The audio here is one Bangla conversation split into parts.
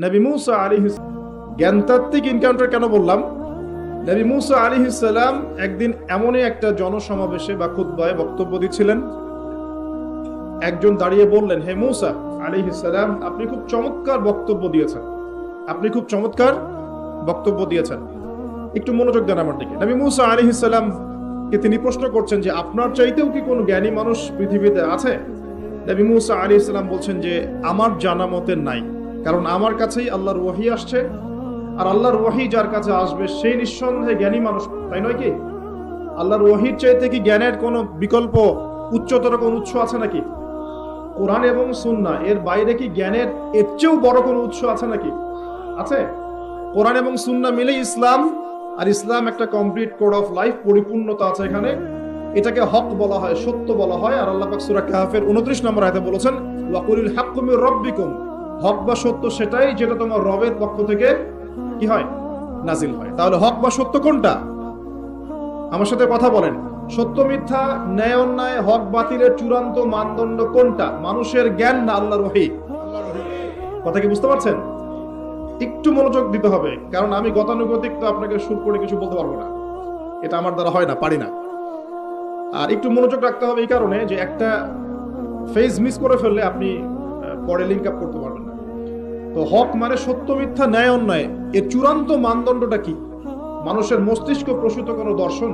নবী মুসা আলী জ্ঞানতাত্ত্বিক ইনকাউন্টার কেন বললাম? নবী মুসা আলী ইসাল্লাম একদিন এমনই একটা জনসমাবেশে বা খুদ্বায় বক্তব্য দিচ্ছিলেন। একজন দাঁড়িয়ে বললেন, হে মুসা আলী ইসাল্লাম আপনি খুব চমৎকার বক্তব্য দিয়েছেন। আপনি খুব চমৎকার বক্তব্য দিয়েছেন। একটু মনোযোগ দেন আমার দিকে। নবী মুসা আলী ইসাল্লাম কে তিনি প্রশ্ন করছেন যে, আপনার চাইতেও কি কোনো জ্ঞানী মানুষ পৃথিবীতে আছে? নবী মুসা আলী ইসলাম বলছেন যে, আমার জানা মতে নাই। কারণ আমার কাছেই আল্লাহর ওয়াহি আসছে, আর আল্লাহর ওয়াহি যার কাছে আসবে সেই নিঃসন্দেহে জ্ঞানী মানুষ, তাই নয় কি? আল্লাহর ওয়াহির চাইতে কি জ্ঞানের কোনো বিকল্প, উচ্চতর কোন উৎস আছে নাকি? কোরআন এবং সুন্না, এর বাইরে কি জ্ঞানের এর চেয়েও বড় কোনো উৎস আছে নাকি? আছে? কোরআন এবং সুন্না মিলে ইসলাম, আর ইসলাম একটা কমপ্লিট কোড অফ লাইফ, পরিপূর্ণতা আছে এখানে। এটাকে হক বলা হয়, সত্য বলা হয়, আর আল্লাহ পাক সূরা কাহফের 29 নম্বর আয়াতে বলেছেন ওয়াকুলিল হাক্কু মির রাব্বিকুম। হক বা সত্য সেটাই যেটা তোমার রবের পক্ষ থেকে কি হয়? নাজিল হয়। তাহলে হক বা সত্য কোনটা? আমার সাথে কথা বলেন। সত্য, মিথ্যা, ন্যায়, অন্যায়, হক, বাতিলের চূড়ান্ত মানদণ্ড কোনটা? মানুষের জ্ঞান না আল্লাহর ওহী? কথা কি বুঝতে পারছেন? একটু মনোযোগ দিতে হবে, কারণ আমি গতানুগতিক তো আপনাকে সুর করে কিছু বলতে পারব না। এটা আমার দ্বারা হয় না, পারি না। আর একটু মনোযোগ রাখতে হবে এই কারণে যে একটা ফেজ মিস করে ফেললে আপনি পরে লিঙ্ক আপ করতে পারবেন। তো হক মানে সত্য, মিথ্যা, ন্যায়, অন্যায়, এর চূড়ান্ত মানদণ্ডটা কি? মানুষের মস্তিষ্ক প্রসূত কোনো দর্শন?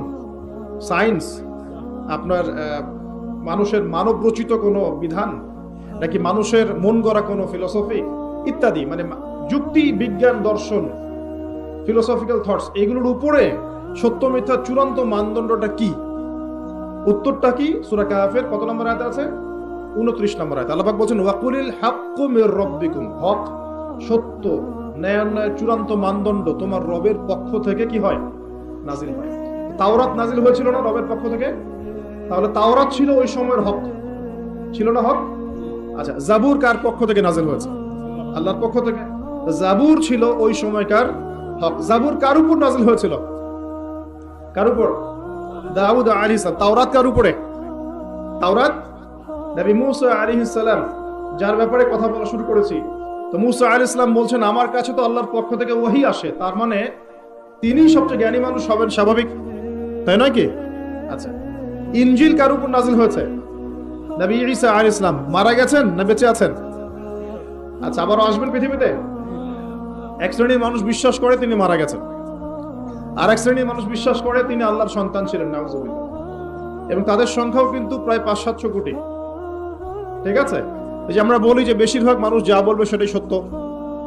সায়েন্স, আপনার মানুষের মানব রচিত কোনো বিধান? নাকি মানুষের মন গড়া কোনো ফিলসফি ইত্যাদি মানে যুক্তি, বিজ্ঞান, দর্শন ফিলোসফিক্যাল থটস এগুলোর উপরে সত্য মিথ্যার চূড়ান্ত মানদণ্ডটা কি? উত্তরটা কি? সুরা কাহাফের কত নম্বর আয়াতে আছে? 29 নম্বর আয়াত। আল্লাহ বলছেন, ওয়াকুলিল হাক্কু মির রাব্বিকুম। হক সত্য, ন্যায় চূড়ান্ত মানদণ্ড তোমার রবের পক্ষ থেকে কি হয়? নাজিল হয়। তাওরাত নাজিল হয়েছিল না রবের পক্ষ থেকে? তাহলে তাওরাত ছিল ওই সময়ের হক। ছিল না হক? আচ্ছা জাবুর কার পক্ষ থেকে নাজিল হয়েছে? আল্লাহর পক্ষ থেকে। জাবুর ছিল ওই সময়কার হক। জাবুর কার উপর নাজিল হয়েছিল? কার উপর? দাউদ আলী তাওরাত কার উপরে? তাওরাত? নবী মুসা আলী সালাম। যার ব্যাপারে কথা বলা শুরু করেছি। তো মুসা আলী ইসলাম বলছেন, আমার কাছে তো আল্লাহর পক্ষ থেকে ওহি আসে। তার মানে তিনি সবচেয়ে জ্ঞানী মানুষ হবেন, স্বাভাবিক। তাই নয় কি? আচ্ছা। ইঞ্জিল কার উপর নাজিল হয়েছে? নবী ঈসা আলী ইসলাম মারা গেছেন না বেঁচে আছেন? আচ্ছা আবারও আসবেন পৃথিবীতে? এক শ্রেণির মানুষ বিশ্বাস করে তিনি মারা গেছেন। আর এক শ্রেণির মানুষ বিশ্বাস করে তিনি আল্লাহর সন্তান ছিলেন, নাউজুবিল্লাহ। এবং তাদের সংখ্যাও কিন্তু প্রায় পাঁচ সাতশো কোটি। ঠিক আছে? যে আমরা বলি যে বেশিরভাগ মানুষ যা বলবে সেটাই সত্য,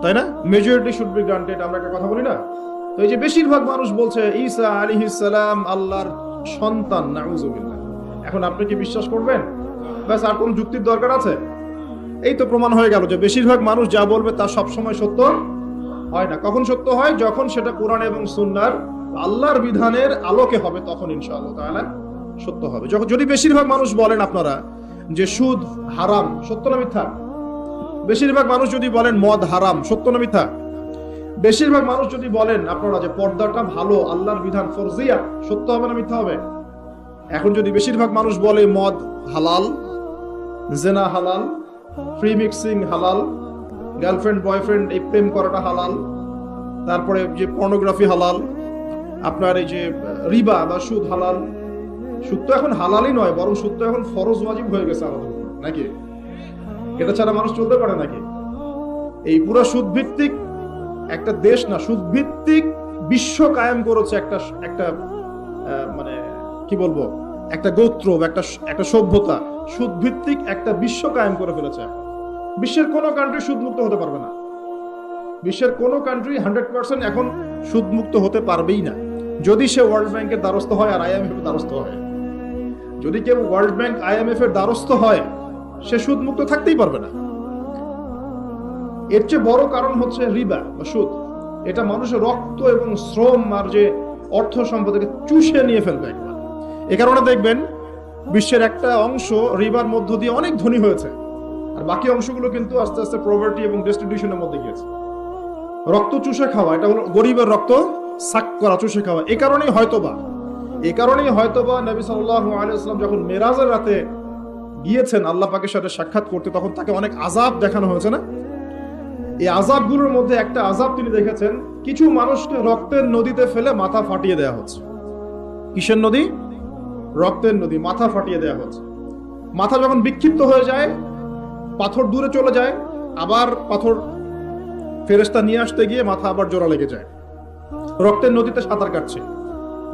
তাই না? মেজরিটি শুড বি গ্রান্টেড আমরা একটা কথা বলি না? তো এই যে বেশিরভাগ মানুষ বলছে, ঈসা আলাইহিস সালাম আল্লাহর সন্তান নাউজুবিল্লাহ এখন আপনি কি বিশ্বাস করবেন? ব্যাস, আর কোন যুক্তির দরকার আছে? এই তো প্রমাণ হয়ে গেল যে বেশিরভাগ মানুষ যা বলবে তা সবসময় সত্য হয় না। কখন সত্য হয়? যখন সেটা কোরআন এবং সুন্নার আল্লাহর বিধানের আলোকে হবে, তখন ইনশাআল্লাহ তাআলা সত্য হবে। যখন যদি বেশিরভাগ মানুষ বলেন আপনারা যে সুদ হারাম, সত্য না মিথ্যা? বেশিরভাগ মানুষ যদি বলেন মদ হারাম, সত্য না মিথ্যা? বেশিরভাগ মানুষ যদি বলেন আপনারা যে পর্দাটা ভালো, আল্লাহর বিধান ফরজিয়া, সত্য হবে না মিথ্যা হবে? এখন যদি বেশিরভাগ মানুষ বলে মদ হালাল, জেনা হালাল ফ্রি মিক্সিং হালাল গার্লফ্রেন্ড বয়ফ্রেন্ড এই প্রেম করাটা হালাল, তারপরে যে পর্নোগ্রাফি হালাল, আপনার এই যে রিবা বা সুদ হালাল সুদ এখন হালালই নয়, বরং সুদ এখন ফরজ ওয়াজিব হয়ে গেছে আমাদের নাকি? এটা ছাড়া মানুষ চলতে পারে নাকি? এই পুরো সুদ ভিত্তিক একটা দেশ না সুদ ভিত্তিক বিশ্ব কায়েম করেছে একটা একটা মানে কি বলব, একটা গোত্র, একটা একটা সভ্যতা সুদ ভিত্তিক একটা বিশ্ব কায়েম করে ফেলেছে বিশ্বের কোনো কান্ট্রি সুদমুক্ত হতে পারবে না। বিশ্বের কোনো কান্ট্রি হান্ড্রেড পার্সেন্ট এখন সুদমুক্ত হতে পারবেই না। যদি সে ওয়ার্ল্ড ব্যাংকের দ্বারস্থ হয় আর আইএমএফ এর দ্বারস্থ হয়। যদি কেউ ওয়ার্ল্ড ব্যাংক আইএমএফ এর দ্বারস্থ হয়, সে সুদ মুক্ত থাকতেই পারবে না। এর চেয়ে বড় কারণ হচ্ছে রিবা বা সুদ। এটা মানুষের রক্ত এবং শ্রম আর যে অর্থ সম্পদকে চুষে নিয়ে ফেলবে একবার। এ কারণে দেখবেন, বিশ্বের একটা অংশ রিবার মধ্য দিয়ে অনেক ধনী হয়েছে। আর বাকি অংশগুলো কিন্তু আস্তে আস্তে প্রভার্টি এবং ডেস্টিটিউশনের মধ্যে গিয়েছে। রক্ত চুষে খাওয়া, এটা হলো গরিবের রক্ত, সাক করা, চুষে খাওয়া এই কারণেই হয়তোবা এই কারণেই হয়তোবা নবী সাল্লাল্লাহু আলাইহি যখন মেরাজের রাতে গিয়েছেন, আল্লাহ পাকের সাথে সাক্ষাৎ করতে, তখন তাকে অনেক আজাব দেখানো হয়েছে না? এই আজাবগুলোর মধ্যে একটা আজাব তিনি দেখেছেন, কিছু মানুষকে রক্তের নদীতে ফেলে মাথা ফাটিয়ে দেওয়া হচ্ছে। কিসের নদী? রক্তের নদী, মাথা ফাটিয়ে দেওয়া হচ্ছে। মাথা যখন বিক্ষিপ্ত হয়ে যায়, পাথর দূরে চলে যায়, আবার পাথর ফেরেস্তা নিয়ে আসতে গিয়ে মাথা আবার জোড়া লেগে যায়। রক্তের নদীতে সাঁতার কাটছে।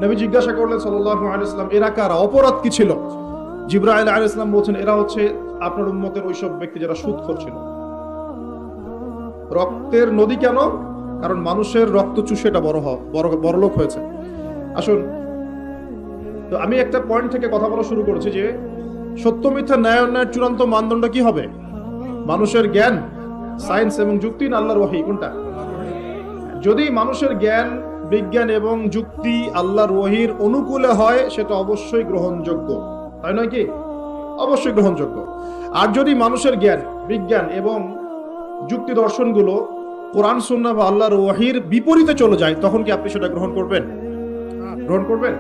নবী জিজ্ঞাসা করলেন সাল্লাল্লাহু আলাইহি সাল্লাম এরা কারা? অপরাধ কি ছিল? আলাইহিস সালাম বলছেন, এরা হচ্ছে আপনার উম্মতের ওইসব ব্যক্তি যারা সুদ করছিল। রক্তের নদী কেন? কারণ মানুষের রক্ত চুষেটা বড় হ, বড় বড়লোক হয়েছে। আসুন, তো আমি একটা পয়েন্ট থেকে কথা বলা শুরু করেছি যে, সত্য, মিথ্যা, ন্যায়, অন্যায়ের চূড়ান্ত মানদণ্ড কি হবে? মানুষের জ্ঞান, সায়েন্স এবং যুক্তি না আল্লাহর ওয়াহি? কোনটা? যদি মানুষের জ্ঞান বিজ্ঞান এবং যুক্তি আল্লাহর ওয়াহির অনুকূলে হয়, সেটা অবশ্যই গ্রহণযোগ্য। তাই নয় কি? অবশ্যই গ্রহণযোগ্য। আর যদি মানুষের জ্ঞান, বিজ্ঞান এবং যুক্তি দর্শনগুলো কোরআন সুন্না বা আল্লাহর ওয়াহির বিপরীতে চলে যায়, তখন কি আপনি সেটা গ্রহণ করবেন? গ্রহণ করবেন?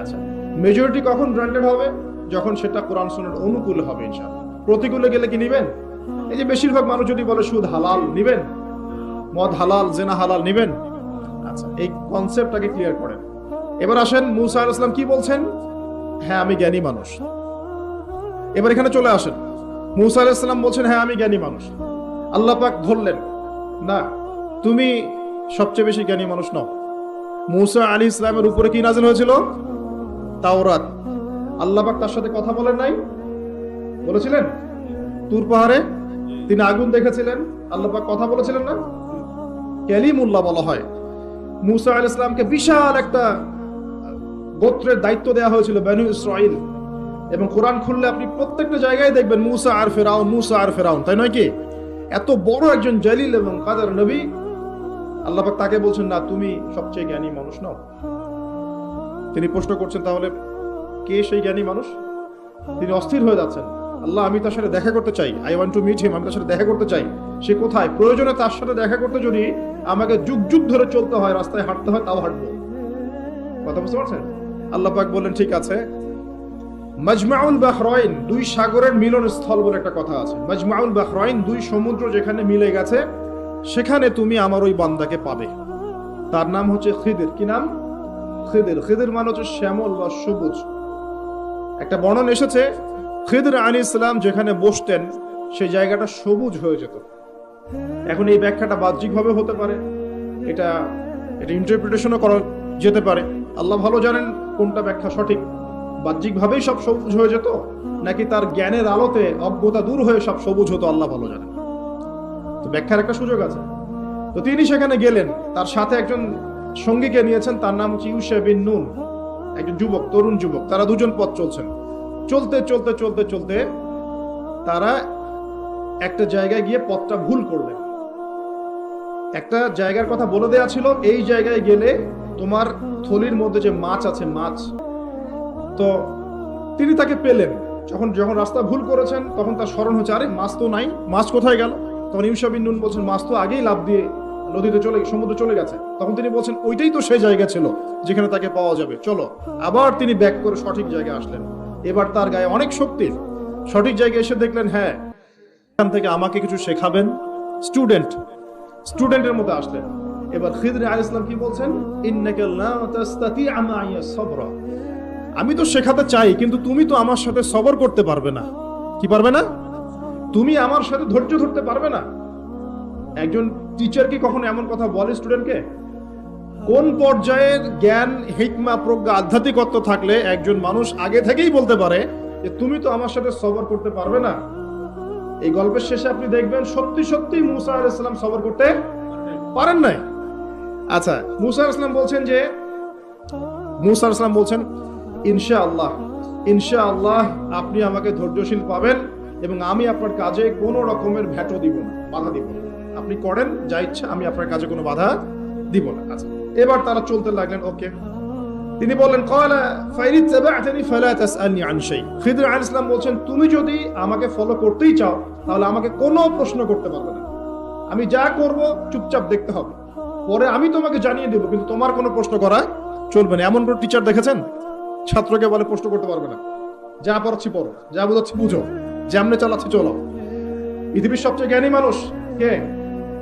আচ্ছা। মেজরিটি কখন গ্রান্টেড হবে? যখন সেটা কোরআন সুন্নার অনুকূল হবে, ইনশাআল্লাহ। প্রতিকূলে গেলে কি নিবেন? এই যে বেশিরভাগ মানুষ যদি বলে, সুদ হালাল নিবেন? মদ হালাল, জেনা হালাল নিবেন? আচ্ছা এই কনসেপ্টটাকে ক্লিয়ার করেন। এবার আসেন মুসা আলাইহিস সালাম কি বলছেন? হ্যাঁ আমি জ্ঞানী মানুষ। এবার এখানে চলে আসেন। মুসা আলাইহিস সালাম বলছেন হ্যাঁ আমি জ্ঞানী মানুষ। আল্লাহ পাক ধরলেন। না, তুমি সবচেয়ে বেশি জ্ঞানী মানুষ নও। মুসা আলী ইসলামের উপরে কি নাজিল হয়েছিল? তাওরাত। আল্লাহ পাক তার সাথে কথা বলেন নাই? বলেছিলেন? তুর পাহাড়ে তিনি আগুন দেখেছিলেন। আল্লাহ পাক কথা বলেছিলেন না? ক্যালিমুল্লাহ বলা হয়। মুসা আল ইসলামকে বিশাল একটা গোত্রের দায়িত্ব দেওয়া হয়েছিল বেনু ইসরাইল এবং কোরআন খুললে আপনি প্রত্যেকটা জায়গায় দেখবেন মুসা আর ফেরাউন, মুসা আর ফেরাউন, তাই নয় কি? এত বড় একজন জলিল এবং কাদের নবী। আল্লাহ তাকে বলছেন, না, তুমি সবচেয়ে জ্ঞানী মানুষ নও। তিনি প্রশ্ন করছেন, তাহলে কে সেই জ্ঞানী মানুষ? তিনি অস্থির হয়ে যাচ্ছেন। আল্লাহ, আমি তার সাথে দেখা করতে চাই। I want to meet him আমি তার সাথে দেখা করতে চাই। সে কোথায়? প্রয়োজনে তার সাথে দেখা করতে যদি আমাকে যুগ যুগ ধরে চলতে হয়, রাস্তায় হাঁটতে হয়, তাও হাঁটবো। কথা বুঝতে পারছেন? আল্লাহ পাক বললেন, ঠিক আছে। মাজমাউল বাহরাইন, দুই সাগরের মিলন স্থল বলে একটা কথা আছে। মাজমাউল বাহরাইন, দুই সমুদ্র যেখানে মিলে গেছে, সেখানে তুমি আমার ওই বান্দাকে পাবে। তার নাম হচ্ছে খিদির। কি নাম? খিদির। খিদির মানে হচ্ছে শ্যামল বা সবুজ। একটা বর্ণন এসেছে খিদির আলী ইসলাম যেখানে বসতেন সেই জায়গাটা সবুজ হয়ে যেত। এখন এই ব্যাখ্যাটা বাহ্যিকভাবে হতে পারে, এটা এটা ইন্টারপ্রিটেশনও করা যেতে পারে। আল্লাহ ভালো জানেন কোনটা ব্যাখ্যা সঠিক। বাহ্যিকভাবেই সব সবুজ হয়ে যেত, নাকি তার জ্ঞানের আলোতে অজ্ঞতা দূর হয়ে সব সবুজ হতো, আল্লাহ ভালো জানেন। তো ব্যাখ্যার একটা সুযোগ আছে। তো তিনি সেখানে গেলেন, তার সাথে একজন সঙ্গীকে নিয়েছেন, তার নাম হচ্ছে ইউসা বিন নুন, একজন যুবক, তরুণ যুবক, তারা দুজন পথ চলছেন। চলতে চলতে চলতে চলতে তারা একটা জায়গায় গিয়ে পথটা ভুল করলেন। একটা জায়গার কথা বলে দেয়া ছিল, এই জায়গায় গেলে তোমার থলির মধ্যে যে মাছ আছে, মাছ, তো তিনি তাকে পেলেন। যখন যখন রাস্তা ভুল করেছেন, তখন তার স্মরণ হচ্ছে, আরে, মাছ তো নাই, মাছ কোথায় গেল? তখন ইউসা বিন নুন বলছেন, মাছ তো আগেই লাভ দিয়ে নদীতে চলে, সমুদ্রে চলে গেছে। তখন তিনি বলছেন, ওইটাই তো সেই জায়গা ছিল, যেখানে তাকে পাওয়া যাবে। চলো, আবার তিনি ব্যাক করে সঠিক জায়গায় আসলেন। এবার তার গায়ে অনেক শক্তি সঠিক জায়গায় এসে দেখলেন হ্যাঁ এখান থেকে আমাকে কিছু শেখাবেন। স্টুডেন্ট, স্টুডেন্টের মধ্যে আসলেন। এবার খিদরে আল ইসলাম কি বলছেন? আমি তো শেখাতে চাই, কিন্তু তুমি তো আমার সাথে সবর করতে পারবে না। কি পারবে না? তুমি আমার সাথে ধৈর্য ধরতে পারবে না। একজন টিচার কি কখনো এমন কথা বলে স্টুডেন্টকে? কোন পর্যায়ের জ্ঞান, হিকমা, প্রজ্ঞা, আধ্যাত্মিকত্ব থাকলে একজন মানুষ আগে থেকেই বলতে পারে যে তুমি তো আমার সাথে সবর করতে পারবে না? এই গল্পের শেষে আপনি দেখবেন সত্যি সত্যি মুসা আলাইহিস সালাম সবর করতে পারেন নাই। আচ্ছা মুসা আল ইসলাম বলছেন যে, মুসা আলাইহিস সালাম বলছেন ইনশা আল্লাহ ইনশা আল্লাহ আপনি আমাকে ধৈর্যশীল পাবেন এবং আমি আপনার কাজে কোনো রকমের ভ্যাটো দিব না, বাধা দিব না। আপনি করেন যা ইচ্ছা, আমি আপনার কাজে কোনো বাধা দিব না। আচ্ছা। এবার তারা চলতে লাগলেন, ওকে। তিনি বললেন খিদর আলাইহিস সালাম বলছেন, তুমি যদি আমাকে ফলো করতেই চাও, তাহলে আমাকে কোনো প্রশ্ন করতে পারবে না। আমি যা করব, চুপচাপ দেখতে হবে। পরে আমি তোমাকে জানিয়ে দেবো, কিন্তু তোমার কোনো প্রশ্ন করা চলবে না। এমন কোনো টিচার দেখেছেন? ছাত্রকে বলে প্রশ্ন করতে পারবে না। যা পড়াচ্ছি পড়ো, যা বোঝাচ্ছি বুঝো, যেমনে চালাচ্ছি চলো। পৃথিবীর সবচেয়ে জ্ঞানী মানুষ কে?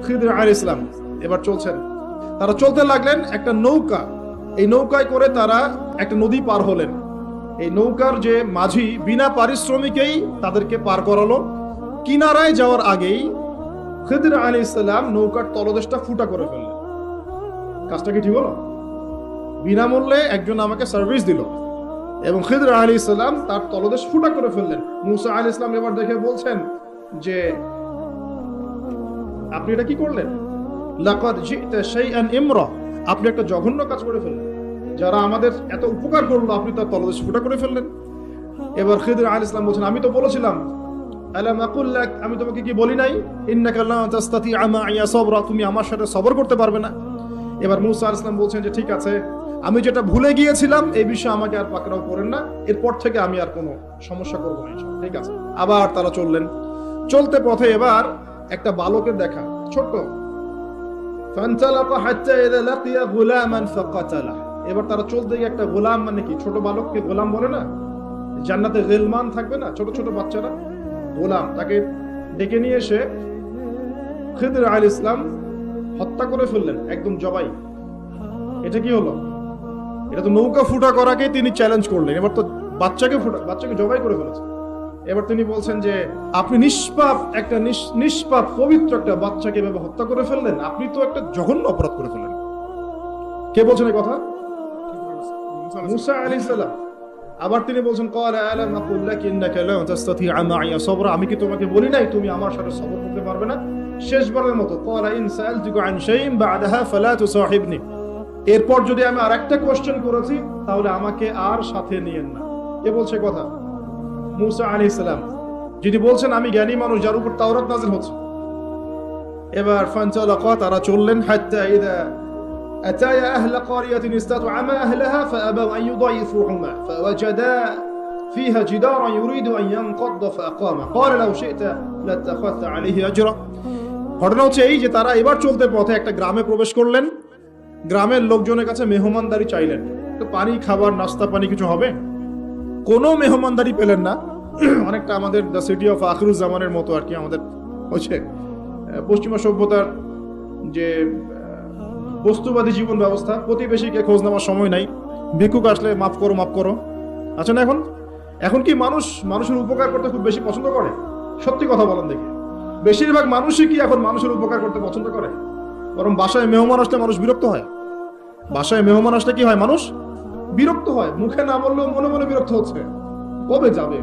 খিদর আল ইসলাম। এবার চলছেন তারা চলতে লাগলেন একটা নৌকা। এই নৌকায় করে তারা একটা নদী পার হলেন। এই নৌকার যে মাঝি বিনা পারিশ্রমিকেই তাদেরকে পার করালো। কিনারায় যাওয়ার আগেই খিদর আলী ইসলাম নৌকার তলদেশটা ফুটা করে ফেললেন। কাজটা কি ঠিক হলো? বিনামূল্যে একজন আমাকে সার্ভিস দিল এবং খিদর আলী ইসলাম তার তলদেশ ফুটা করে ফেললেন। মুসা আলী ইসলাম এবার দেখে বলছেন যে, আপনি এটা কি করলেন? আপনি একটা জঘন্য কাজ করে ফেললেন। যারা আমাদের এত উপকার করল, আপনি তার তলদেশ ফুটা করে ফেললেন। এবার খিদর আল ইসলাম বলছেন, আমি তো বলেছিলাম আমি তোমাকে কি বলি নাই? ইন্নাকা তুমি আমার সাথে সবর করতে পারবে না। এবার মুসা আলাইহিস সালাম বলছেন যে, ঠিক আছে, আমি যেটা ভুলে গিয়েছিলাম, এই বিষয়ে আমাকে আর পাকড়াও করেন না। এরপর থেকে আমি আর কোনো সমস্যা করব না ঠিক আছে, আবার তারা চললেন। চলতে পথে এবার একটা বালকের দেখা, ছোট্ট। এবার তারা চলতে গিয়ে একটা গোলাম মানে কি ছোট বালককে গোলাম বলে না? জান্নাতে থাকবে না, ছোট ছোট বাচ্চারা? গোলাম, তাকে ডেকে নিয়ে এসে খিদর আল ইসলাম হত্যা করে ফেললেন, একদম জবাই। এটা কি হলো? এটা তো নৌকা ফুটা করাকে তিনি চ্যালেঞ্জ করলেন। এবার তো বাচ্চাকে ফুটা বাচ্চাকে জবাই করে ফেলেছে। এবার তিনি বলছেন যে, আপনি নিষ্পাপ, একটা নিষ্পাপ, পবিত্র একটা বাচ্চাকে এভাবে হত্যা করে ফেললেন? আপনি তো একটা জঘন্য অপরাধ করে ফেললেন। কে বলছেন এই কথা? মুসা আলাইহিস সালাম। আবার তিনি বলছেন আমি কি তোমাকে বলি নাই, তুমি আমার সাথে সবর করতে পারবে না? শেষবারের মতো এরপর যদি আমি আর একটা কোয়েশ্চেন করেছি, তাহলে আমাকে আর সাথে নিয়েন না। কে বলছে কথা? মুসা আলাইহিস সালাম যিনি বলছেন আমি জ্ঞানী মানুষ যার উপর তাওরাত নাযিল হচ্ছে এবার ফানতালাকা তারা চললেন হাত্তা ইদা أتايا أهل قرية استطعما أهلها فأبوا أن يضيفوهما فوجدا فيها جدارا يريد أن ينقض فأقامه قال لو شئت لاتخذت عليه أجرا ঘটনা হচ্ছে এই যে তারা এবার চলতে পথে একটা গ্রামে প্রবেশ করলেন গ্রামের লোকজনের কাছে মেহমানদারি চাইলেন তো পানি খাবার নাস্তা পানি কিছু হবে কোনো মেহমানদারি পেলেন না। অনেকটা আমাদের দ্য সিটি অফ আখরুজ্জামানের মতো আর কি আমাদের হচ্ছে। পশ্চিমা সভ্যতার যে বস্তুবাদী জীবন ব্যবস্থা, প্রতিবেশীকে খোঁজ নেওয়ার সময় নাই। ভিক্ষুক আসলে মাফ করো মাফ করো। আচ্ছা না এখন? এখন কি মানুষ, মানুষের উপকার করতে খুব বেশি পছন্দ করে? সত্যি কথা বলেন দেখি। বেশিরভাগ মানুষই কি এখন মানুষের উপকার করতে পছন্দ করে? বরং বাসায় মেহমান আসলে মানুষ বিরক্ত হয়। বাসায় মেহমান আসলে কি হয় মানুষ? বিরক্ত হয়। মুখে না বললেও মনে মনে বিরক্ত হচ্ছে। কবে যাবে?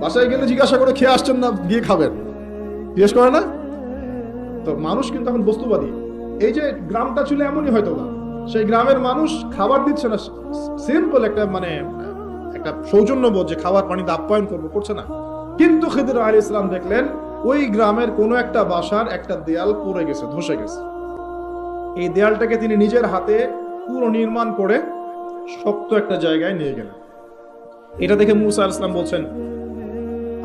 বাসায় গেলে জিজ্ঞাসা করে খেয়ে আসছেন না, গিয়ে খাবেন। জিজ্ঞেস করে না? তো মানুষ কিন্তু এখন বস্তুবাদী। এই যে গ্রামটা ছিল এমনই হয়তো না সেই গ্রামের মানুষ খাবার দিচ্ছে না। সিম্পল একটা মানে একটা সৌজন্যবোধ যে খাবার পানিতে আপ্যায়ন করব, করছে না। কিন্তু খিদির আলী ইসলাম দেখলেন, ওই গ্রামের কোনো একটা বাসার একটা দেয়াল পড়ে গেছে, ধসে গেছে। এই দেয়ালটাকে তিনি নিজের হাতে পুরো নির্মাণ করে শক্ত একটা জায়গায় নিয়ে গেলেন। এটা দেখে মুসা ইসলাম বলছেন,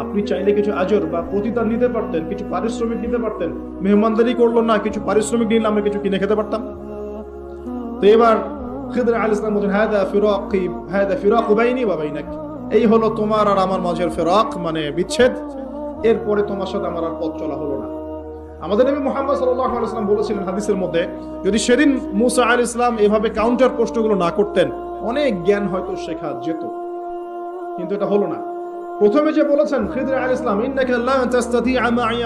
আপনি চাইলে কিছু আজর বা প্রতিদান নিতে পারতেন, কিছু পারিশ্রমিক নিতে পারতেন, মেহমানদারি করল না, কিছু পারিশ্রমিক নিলে আমরা কিছু কিনে খেতে পারতাম। তো এবার খিদর আল ইসলাম বলছেন হ্যাঁ ফিরাক হ্যাঁ ফিরাক বাইনি বা বাইনাক। এই হলো তোমার আর আমার মাঝের ফেরাক মানে বিচ্ছেদ। এরপরে তোমার সাথে আমার আর পথ চলা হলো না। আমাদের নবী মোহাম্মদ সাল্লাহ আলাইসলাম বলেছিলেন হাদিসের মধ্যে, যদি সেদিন মুসা আল ইসলাম এভাবে কাউন্টার প্রশ্নগুলো না করতেন, অনেক জ্ঞান হয়তো শেখা যেত। কিন্তু এটা হলো না। প্রথমে যে বলেছেন, খিদর আল ইসলাম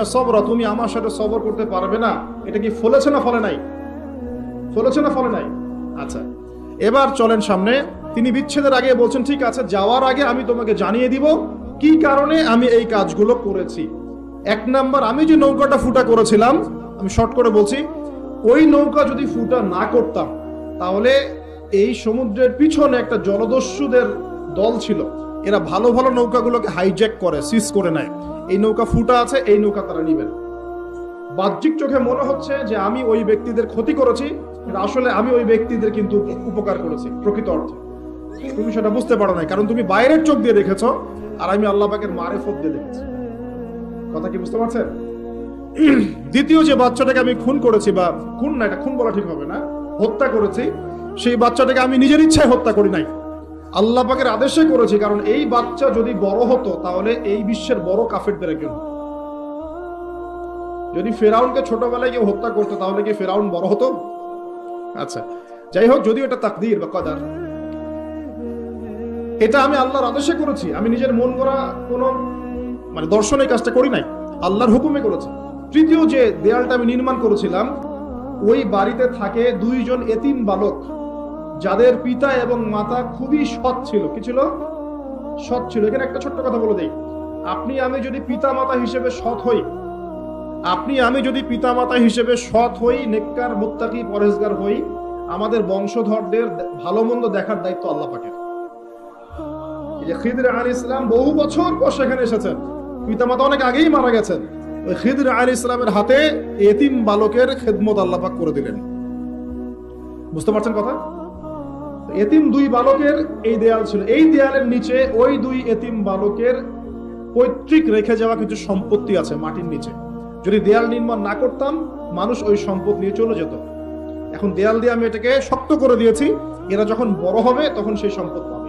সাবরা তুমি আমার সাথে সবর করতে পারবে না এটা কি ফলেছে না ফলে নাই? ফলেছে না ফলে নাই? আচ্ছা এবার চলেন সামনে। তিনি বিচ্ছেদের আগে বলছেন, ঠিক আছে, যাওয়ার আগে আমি তোমাকে জানিয়ে দিব কি কারণে আমি এই কাজগুলো করেছি। এক নাম্বার, আমি যে নৌকাটা ফুটা করেছিলাম, আমি শর্ট করে বলছি, ওই নৌকা যদি ফুটা না করতাম, তাহলে এই সমুদ্রের পিছনে একটা জলদস্যুদের দল ছিল। এরা ভালো ভালো নৌকাগুলোকে হাইজ্যাক করে সিজ করে নেয়। এই নৌকা ফুটা আছে, এই নৌকা তারা নিবেন বাহ্যিক চোখে মনে হচ্ছে যে আমি ওই ব্যক্তিদের ক্ষতি করেছি আসলে আমি ওই ব্যক্তিদের কিন্তু উপকার করেছি, প্রকৃত অর্থে। তুমি সেটা বুঝতে পারো না কারণ তুমি বাইরের চোখ দিয়ে দেখেছ, আর আমি আল্লাহ পাকের মারেফত দিয়ে দেখেছি। কথা কি বুঝতে পারছেন? দ্বিতীয় যে বাচ্চাটাকে আমি খুন করেছি, বা খুন না, এটা খুন বলা ঠিক হবে না, হত্যা করেছি, সেই বাচ্চাটাকে আমি নিজের ইচ্ছায় হত্যা করি নাই। আল্লাহ পাকের আদেশে করেছি, কারণ এই বাচ্চা যদি বড় হতো, তাহলে এই বিশ্বের বড় কাফেরদের একজন। যদি ফেরাউনকে ছোটবেলায় কেউ হত্যা করতো, তাহলে কি ফেরাউন বড় হতো? আচ্ছা যাই হোক, যদিও এটা তাকদীর বা কদার। এটা আমি আল্লাহর আদেশে করেছি, আমি নিজের মন করা কোনো মানে দর্শনের কাজটা করি নাই, আল্লাহর হুকুমে করেছি। তৃতীয় যে দেয়ালটা আমি নির্মাণ করেছিলাম, ওই বাড়িতে থাকে দুইজন এতিম বালক, যাদের পিতা এবং মাতা খুবই সৎ ছিল। কি ছিল? সৎ ছিল। এখানে একটা ছোট্ট কথা বলে দিই। আপনি, আমি যদি পিতা মাতা হিসেবে সৎ হই, আপনি, আমি যদি পিতা মাতা হিসেবে সৎ হই, নেককার, মুত্তাকি পরেজগার হই, আমাদের বংশধরদের ভালো মন্দ দেখার দায়িত্ব আল্লাহ পাকের। এই আলী ইসলাম বহু বছর পর সেখানে এসেছেন। পিতামাতা অনেক আগেই মারা গেছেন। খিদর আলী ইসলামের হাতে এতিম বালকের খেদমত আল্লাপাক করে দিলেন। বুঝতে পারছেন কথা? এতিম দুই বালকের এই দেয়াল ছিল। এই দেয়ালের নিচে ওই দুই এতিম বালকের পৈতৃক রেখে যাওয়া কিছু সম্পত্তি আছে মাটির নিচে। যদি দেয়াল নির্মাণ না করতাম, মানুষ ওই সম্পদ নিয়ে চলে যেত। এখন দেয়াল দিয়ে আমি এটাকে শক্ত করে দিয়েছি। এরা যখন বড় হবে, তখন সেই সম্পদ পাবে।